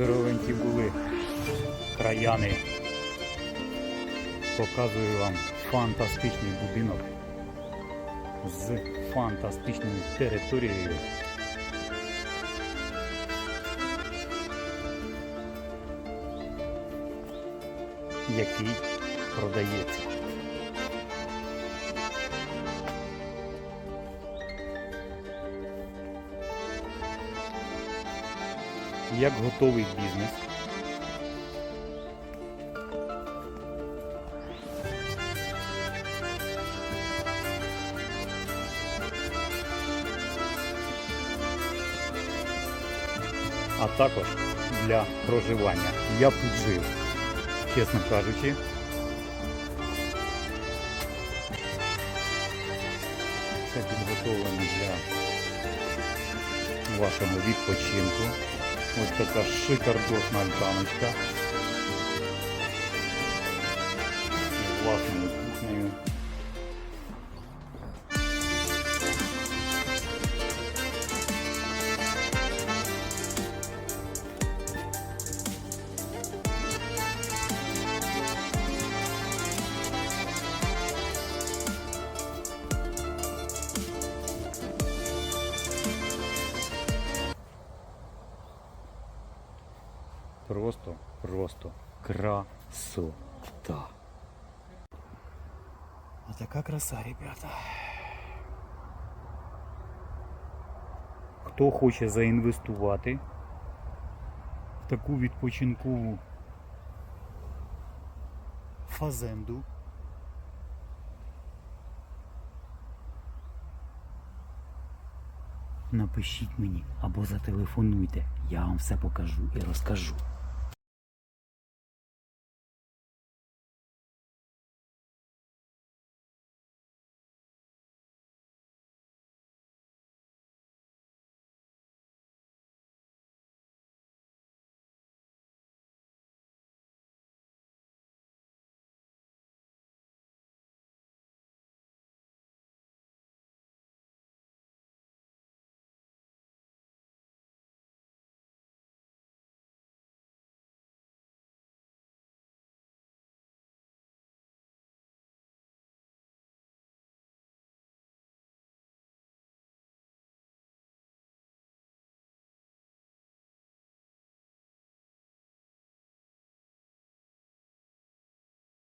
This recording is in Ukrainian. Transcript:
Здоровенькі були краяни. Показую вам фантастичний будинок з фантастичною територією. Який продається. Як готовий бізнес. А також для проживання. Я б тут жив, чесно кажучи. Це підготовлено для вашого відпочинку. Ось така шикардосна альтаночка. З Просто, просто красота. А така краса, ребята. Хто хоче заінвестувати в таку відпочинкову фазенду, напишіть мені або зателефонуйте, я вам все покажу і розкажу.